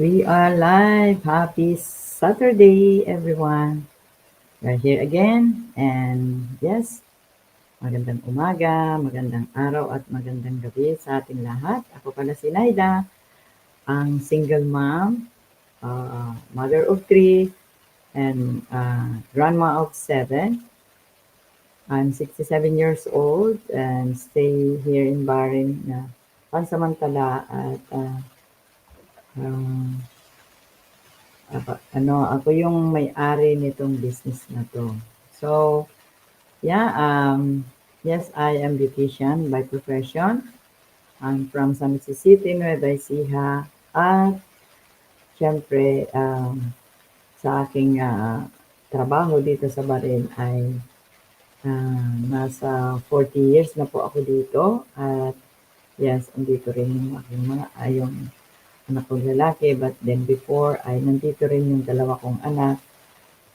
We are live. Happy Saturday, everyone. We're here again. And yes, magandang umaga, magandang araw at magandang gabi sa ating lahat. Ako pala si Naida, ang single mom, uh, mother of three, and uh, grandma of seven. I'm 67 years old and stay here in Bahrain na pansamantala at uh, um, apa- ano, ako yung may-ari nitong business na to. So, yeah, um, yes, I am beautician by profession. I'm from San Jose City, Nueva Ecija. At, syempre, um, sa aking ah, trabaho dito sa Bahrain ay ah, nasa 40 years na po ako dito. At, yes, andito rin yung aking mga, ay, yung anak kong lalaki. But then before, ay nandito rin yung dalawa kong anak.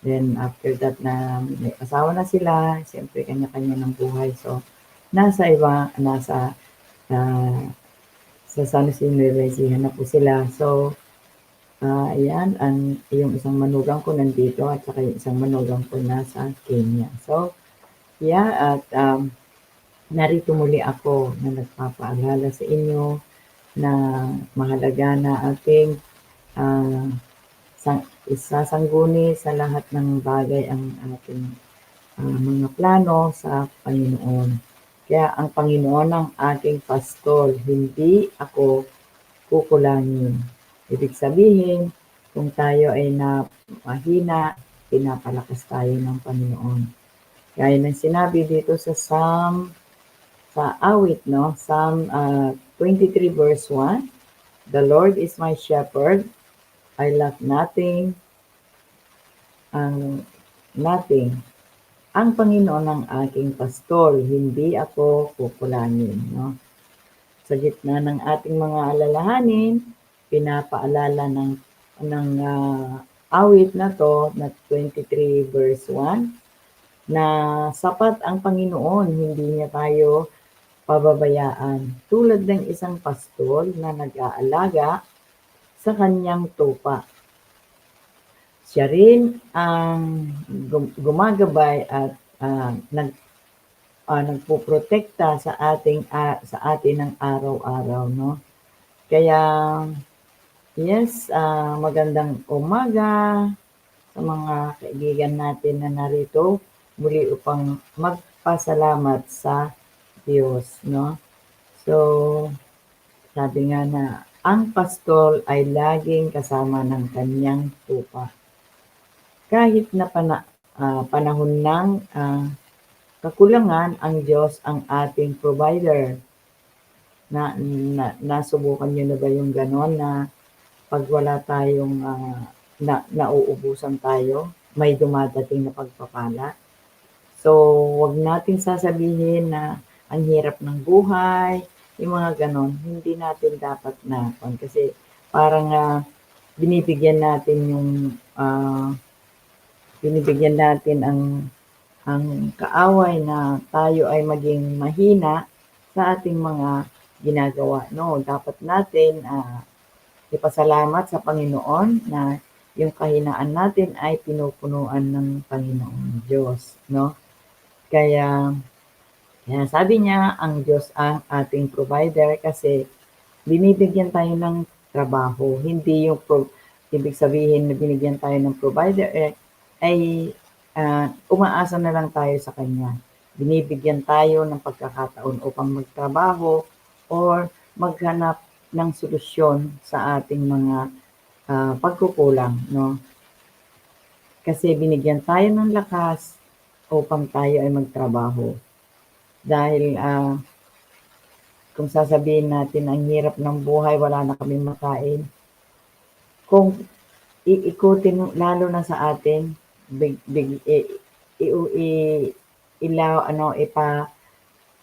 Then after that na may asawa na sila, siyempre kanya-kanya ng buhay. So, nasa iba, nasa ah, sa San Jose Ecija na po sila. So, ah ayan, ang, yung isang manugang ko nandito at saka yung isang manugang ko nasa Kenya. So, yeah, at um, narito muli ako na nagpapaalala sa inyo na mahalaga na ating ah, sang, isasangguni sa lahat ng bagay ang ating ah, mga plano sa Panginoon. Kaya ang Panginoon ang aking pastol, hindi ako kukulangin. Ibig sabihin, kung tayo ay na mahina, pinapalakas tayo ng Panginoon. Kaya nang sinabi dito sa Psalm, sa awit, no? Psalm ah, 23 verse 1, The Lord is my shepherd, I lack nothing, ang nothing. Ang Panginoon ang aking pastol, hindi ako kukulangin. No? Sa gitna ng ating mga alalahanin, pinapaalala ng, ng ah, awit na to, na 23 verse 1, na sapat ang Panginoon, hindi niya tayo pababayaan. Tulad ng isang pastol na nag-aalaga sa kanyang tupa. Siya rin ang gum- gumagabay at ah, nag ah, nagpoprotekta sa ating ah, sa atin ng araw-araw, no? Kaya yes, ah, magandang umaga sa mga kaibigan natin na narito muli upang magpasalamat sa Diyos, no? So, sabi nga na ang pastol ay laging kasama ng kanyang tupa. Kahit na pana, ah, panahon ng ah, kakulangan, ang Diyos ang ating provider. Na, na nasubukan niyo na ba yung ganon na pag wala tayong ah, na, nauubusan tayo, may dumadating na pagpapala. So, wag natin sasabihin na ang hirap ng buhay, yung mga ganon, hindi natin dapat na kasi parang ah, binibigyan natin yung ah, binibigyan natin ang ang kaaway na tayo ay maging mahina sa ating mga ginagawa. No, dapat natin ah, ipasalamat sa Panginoon na yung kahinaan natin ay pinupunuan ng Panginoon Diyos, no? Kaya kaya sabi niya, ang Diyos ang ating provider kasi binibigyan tayo ng trabaho. Hindi yung pro, ibig sabihin na binigyan tayo ng provider eh, ay ah, umaasa na lang tayo sa Kanya. Binibigyan tayo ng pagkakataon upang magtrabaho or maghanap ng solusyon sa ating mga ah, pagkukulang. No? Kasi binigyan tayo ng lakas upang tayo ay magtrabaho. Dahil ah, kung sasabihin natin ang hirap ng buhay, wala na kami makain. Kung iikutin lalo na sa atin, big, big, i, i, i, ilaw, ano, ipa,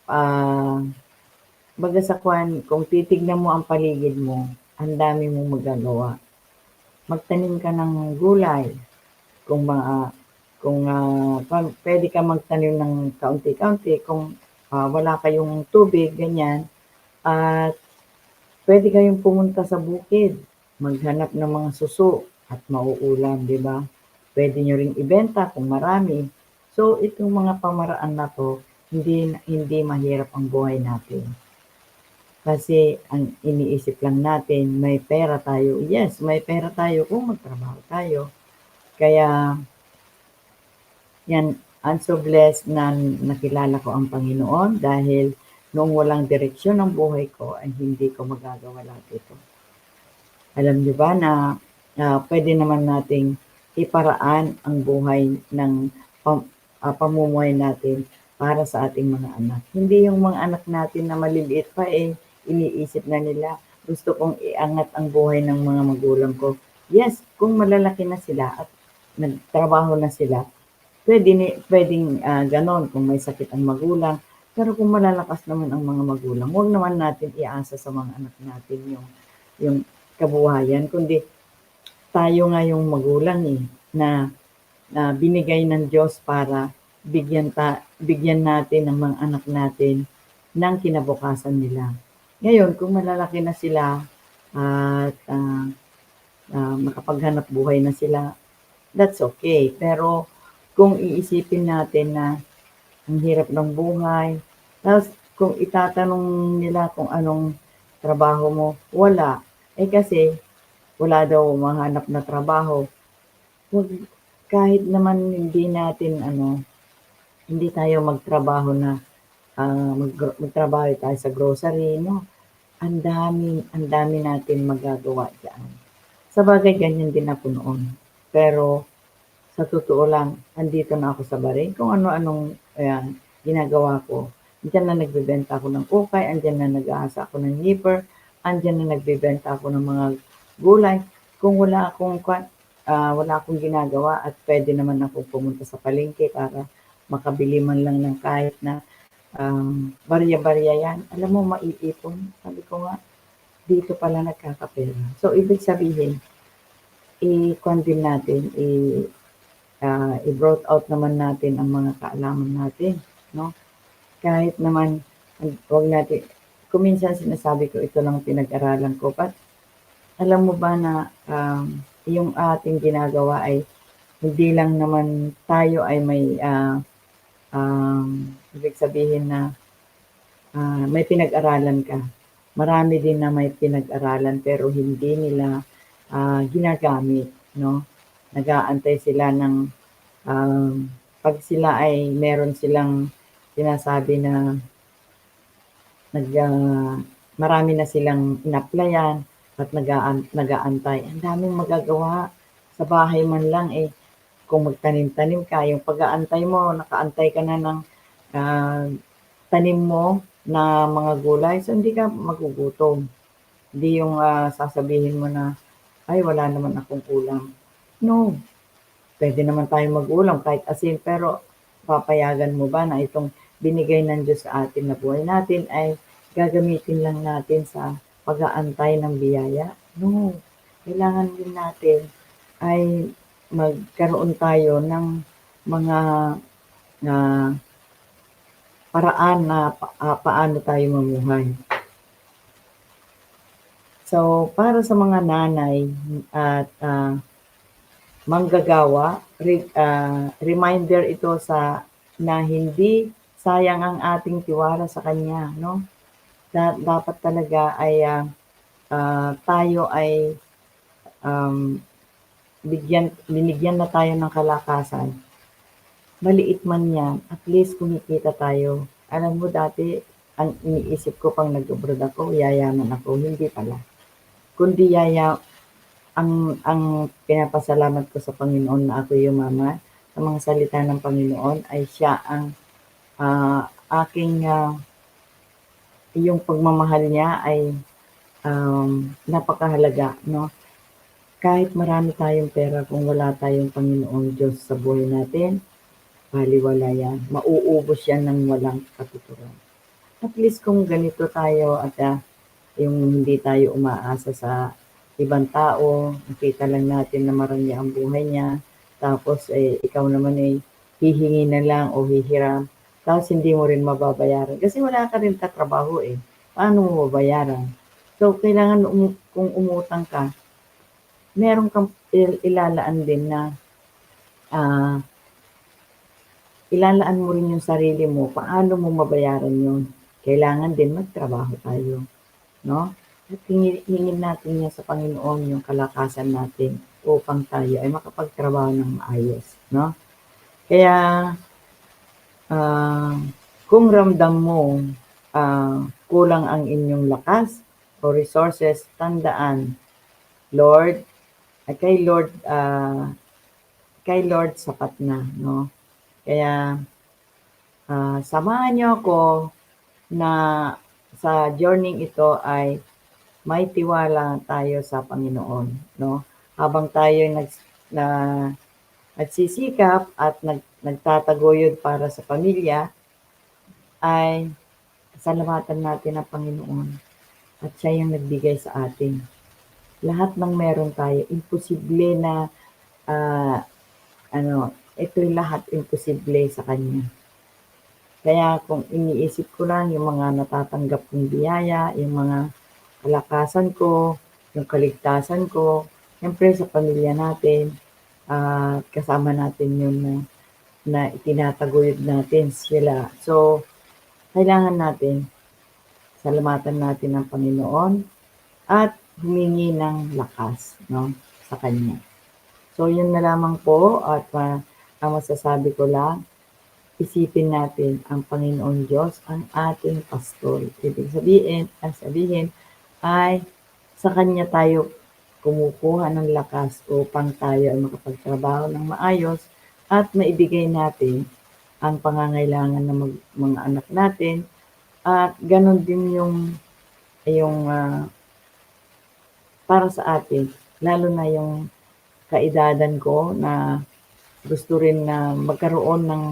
ah, baga sa kwan, kung titignan mo ang paligid mo, ang dami mong magagawa. Magtanim ka ng gulay. Kung mga, kung pa- pwede ka magtanim ng kaunti-kaunti, kung ah, wala kayong tubig, ganyan, at pwede kayong pumunta sa bukid. maghanap ng mga suso at mauulam, di ba? Pwede nyo ring ibenta kung marami. So, itong mga pamaraan na to, hindi, hindi mahirap ang buhay natin. Kasi ang iniisip lang natin, may pera tayo. Yes, may pera tayo kung magtrabaho tayo. Kaya, yan, I'm so blessed na nakilala ko ang Panginoon dahil noong walang direksyon ng buhay ko ay hindi ko magagawa lahat ito. Alam niyo ba na uh, pwede naman nating iparaan ang buhay ng pam, uh, pamumuhay natin para sa ating mga anak. Hindi yung mga anak natin na maliliit pa eh, iniisip na nila, gusto kong iangat ang buhay ng mga magulang ko. Yes, kung malalaki na sila at nagtrabaho na sila, pwede pwedeng uh, ganon kung may sakit ang magulang. Pero kung malalakas naman ang mga magulang, huwag naman natin iasa sa mga anak natin yung, yung kabuhayan, kundi tayo nga yung magulang eh, na, na binigay ng Diyos para bigyan, ta, bigyan natin ng mga anak natin ng kinabukasan nila. Ngayon, kung malalaki na sila at uh, uh, makapaghanap buhay na sila, that's okay. Pero kung iisipin natin na ang hirap ng buhay, tapos kung itatanong nila kung anong trabaho mo, wala. Eh kasi wala daw mahanap na trabaho. Wag, kahit naman hindi natin ano, hindi tayo magtrabaho na uh, mag, magtrabaho tayo sa grocery, no? Ang dami, ang dami natin magagawa diyan. Sa bagay, ganyan din ako noon. Pero, sa totoo lang, andito na ako sa barin. Kung ano-anong ayan, ginagawa ko. Diyan na nagbebenta ako ng ukay, andyan na nag-aasa ako ng nipper, andyan na nagbebenta ako ng mga gulay. Kung wala akong uh, wala akong ginagawa at pwede naman ako pumunta sa palengke para makabili man lang ng kahit na um, barya-barya yan. Alam mo, maiipon. Sabi ko nga, dito pala nagkakapera. So, ibig sabihin, i-con din natin, i- uh, i-brought out naman natin ang mga kaalaman natin, no? Kahit naman, huwag natin, kuminsan sinasabi ko, ito lang pinag-aralan ko, but alam mo ba na um, yung ating ginagawa ay hindi lang naman tayo ay may uh, um, ibig sabihin na uh, may pinag-aralan ka. Marami din na may pinag-aralan pero hindi nila uh, ginagamit, no? Nag-aantay sila ng um, pag sila ay meron silang sinasabi na nag uh, marami na silang inaplayan, at nagaan, nagaantay. Ang daming magagawa sa bahay man lang eh. Kung magtanim-tanim ka, yung pag-aantay mo, nakaantay ka na ng uh, tanim mo na mga gulay, so hindi ka magugutom. Hindi yung uh, sasabihin mo na, ay wala naman akong ulam. No. Pwede naman tayo mag-ulam kahit asin, pero papayagan mo ba na itong binigay ng Diyos sa atin na buhay natin ay gagamitin lang natin sa pag-aantay ng biyaya. No, kailangan din natin ay magkaroon tayo ng mga uh, paraan na pa, uh, paano tayo mamuhay. So, para sa mga nanay at uh, manggagawa, re, uh, reminder ito sa na hindi sayang ang ating tiwala sa Kanya, no? da- dapat talaga ay uh, uh, tayo ay um, bigyan, binigyan na tayo ng kalakasan. Maliit man yan, at least kumikita tayo. Alam mo dati, ang iniisip ko pang nag-abroad ako, yayaman ako. Hindi pala. Kundi yaya, ang, ang pinapasalamat ko sa Panginoon na ako yung mama, sa mga salita ng Panginoon, ay siya ang uh, aking uh, yung pagmamahal niya ay um, napakahalaga, no? Kahit marami tayong pera, kung wala tayong Panginoong Diyos sa buhay natin, baliwala yan. Mauubos yan ng walang katuturan. At least kung ganito tayo at uh, yung hindi tayo umaasa sa ibang tao, nakita lang natin na marami ang buhay niya, tapos eh, ikaw naman ay eh, hihingi na lang o hihiram, tapos hindi mo rin mababayaran. Kasi wala ka rin katrabaho eh. Paano mo mabayaran? So, kailangan um, kung umutang ka, meron kang il- ilalaan din na ah, ilalaan mo rin yung sarili mo, paano mo mabayaran yun. Kailangan din magtrabaho tayo, no? Hingin natin yan sa Panginoon yung kalakasan natin upang tayo ay makapagtrabaho ng maayos, no? Kaya, ah, kung ramdam mo ah, kulang ang inyong lakas o resources, tandaan, Lord, ay kay Lord, ah, kay Lord sapat na, no? Kaya, ah, samahan niyo ako na sa journey ito ay may tiwala tayo sa Panginoon, no? Habang tayo nag, na, nagsisikap at nag, nagtataguyod para sa pamilya, ay salamatan natin ang Panginoon at siya yung nagbigay sa atin. Lahat ng meron tayo, imposible na ah, ano, ito'y lahat imposible sa Kanya. Kaya kung iniisip ko lang yung mga natatanggap kong biyaya, yung mga kalakasan ko, yung kaligtasan ko, siyempre sa pamilya natin, at kasama natin yun na, na itinataguyod natin sila. So, kailangan natin salamatan natin ang Panginoon at humingi ng lakas no, sa Kanya. So, yun na lamang po at uh, ang masasabi ko lang, isipin natin ang Panginoon Diyos ang ating pastor. Ibig sabihin, ang sabihin ay sa Kanya tayo kumukuha ng lakas upang tayo ay makapagtrabaho ng maayos at maibigay natin ang pangangailangan ng mag- mga anak natin. At ganon din yung yung ah, para sa atin lalo na yung kaedadan ko na gusto rin na magkaroon ng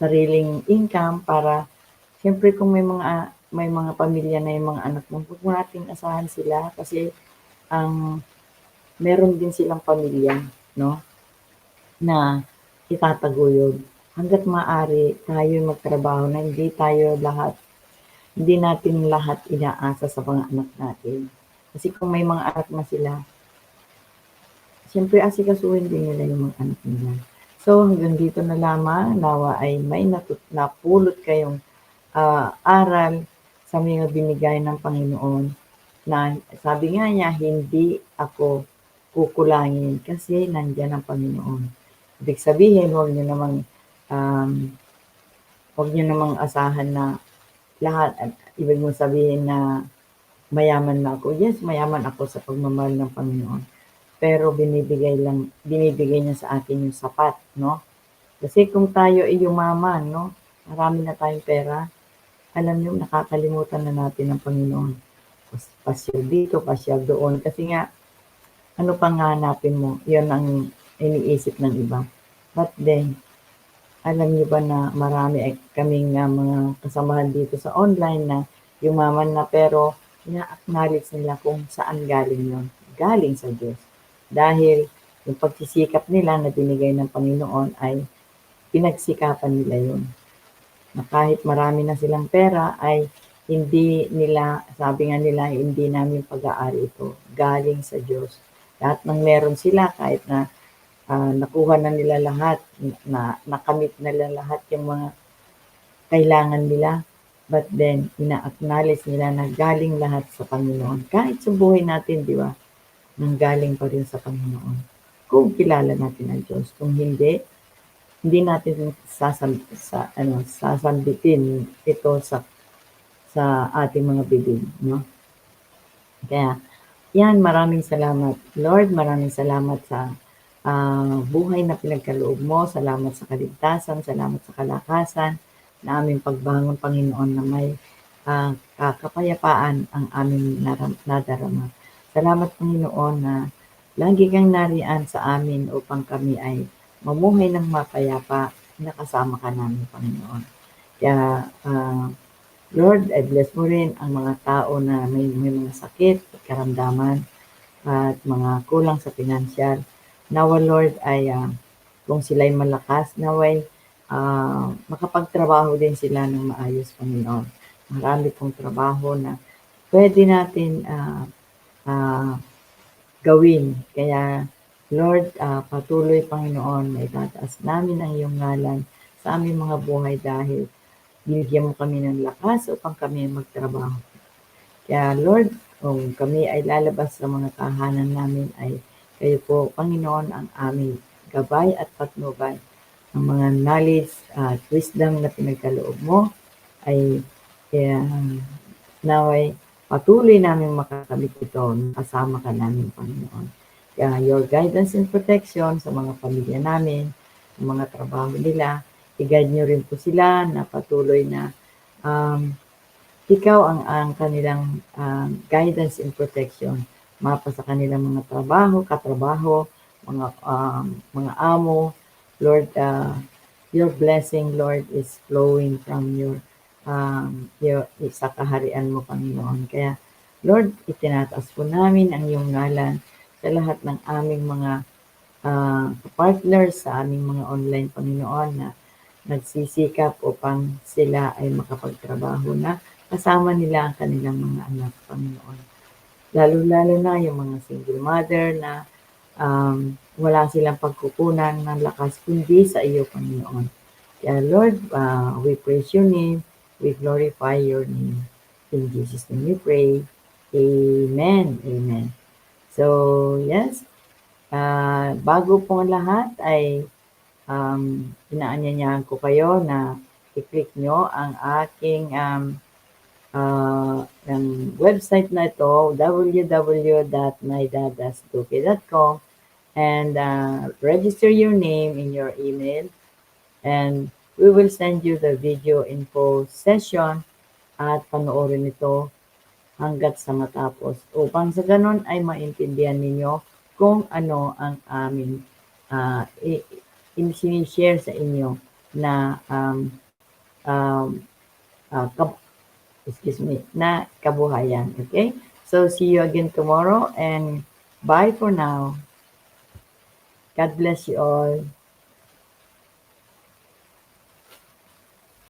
sariling income para siyempre kung may mga may mga pamilya na yung mga anak mo, huwag mo nating asahan sila kasi ang meron din silang pamilya, no? Na itataguyod. Hanggat maaari tayo magtrabaho na hindi tayo lahat, hindi natin lahat inaasa sa mga anak natin. Kasi kung may mga anak na sila, siyempre asikasuhin din nila yung mga anak nila. So hanggang dito na lamang, nawa ay may napulot kayong ah, aral sa mga binigay ng Panginoon na sabi nga niya, hindi ako kukulangin kasi nandyan ang Panginoon. Ibig sabihin, huwag niyo namang um, huwag niyo namang asahan na lahat, at ibig mo sabihin na mayaman na ako. Yes, mayaman ako sa pagmamahal ng Panginoon. Pero binibigay lang, binibigay niya sa akin yung sapat, no? Kasi kung tayo ay yumaman, no? Marami na tayong pera, alam niyo, nakakalimutan na natin ang Panginoon. Pas- Pasyal dito, pasyal doon. Kasi nga, ano pang hanapin mo? Yun ang iniisip ng iba. But then, alam niyo ba na marami ay kaming uh, mga kasamahan dito sa online na yumaman na pero ina-acknowledge nila kung saan galing yon Galing sa Diyos. Dahil yung pagsisikap nila na binigay ng Panginoon ay pinagsikapan nila yun. Na kahit marami na silang pera ay hindi nila, sabi nga nila, hindi namin pag-aari ito. Galing sa Diyos. Lahat ng meron sila kahit na ah, nakuha na nila lahat, na nakamit na nila lahat yung mga kailangan nila. But then, ina-acknowledge nila na galing lahat sa Panginoon. Kahit sa buhay natin, di ba? Nang galing pa rin sa Panginoon. Kung kilala natin ang Diyos. Kung hindi, hindi natin sasam, sa, ano, sasambitin ito sa sa ating mga bibig, no? Kaya, yan, maraming salamat. Lord, maraming salamat sa ah, buhay na pinagkaloob mo. Salamat sa kaligtasan, salamat sa kalakasan na aming pagbangon, Panginoon, na may ah, kakapayapaan ang aming naram- nadarama. Salamat, Panginoon, na lagi kang nariyan sa amin upang kami ay mamuhay ng mapayapa na kasama ka namin, Panginoon. Kaya, ah, Lord, I bless mo rin ang mga tao na may, may mga sakit karamdaman at mga kulang sa pinansyal. Nawa, Lord, ay ah, kung sila'y malakas, naway ah, makapagtrabaho din sila ng maayos, Panginoon. Marami pong trabaho na pwede natin ah, ah, gawin. Kaya, Lord, ah, patuloy, Panginoon, na itataas namin ang iyong ngalan sa aming mga buhay dahil binigyan mo kami ng lakas upang kami magtrabaho. Kaya, Lord, kung kami ay lalabas sa mga tahanan namin ay kayo po, Panginoon, ang aming gabay at patnubay. Ang mga knowledge at wisdom na pinagkaloob mo ay kaya naway patuloy namin makakamit ito. Kasama ka namin, Panginoon. Kaya your guidance and protection sa mga pamilya namin, sa mga trabaho nila, i-guide nyo rin po sila na patuloy na um, ikaw ang, ang kanilang um, guidance and protection mapa sa kanilang mga trabaho, katrabaho, mga um, mga amo. Lord, uh, your blessing, Lord, is flowing from your um, your, sa kaharian mo, Panginoon. Kaya, Lord, itinataas po namin ang iyong ngalan sa lahat ng aming mga uh, partners sa aming mga online, Panginoon, na nagsisikap upang sila ay makapagtrabaho na kasama nila ang kanilang mga anak, Panginoon. Lalo-lalo na yung mga single mother na um, wala silang pagkukunan ng lakas kundi sa iyo, Panginoon. Kaya Lord, uh, we praise your name, we glorify your name. In Jesus' name we pray. Amen. Amen. So, yes, uh, bago po ang lahat ay um, inaanyanyahan ko kayo na i-click nyo ang aking um, uh, ng website na ito, www.mydadasduke.com and uh, register your name in your email and we will send you the video info session at panoorin ito hanggat sa matapos upang sa ganon ay maintindihan ninyo kung ano ang aming uh, i-share sa inyo na um, um, uh, excuse me, na kabuhayan. Okay? So, see you again tomorrow and bye for now. God bless you all.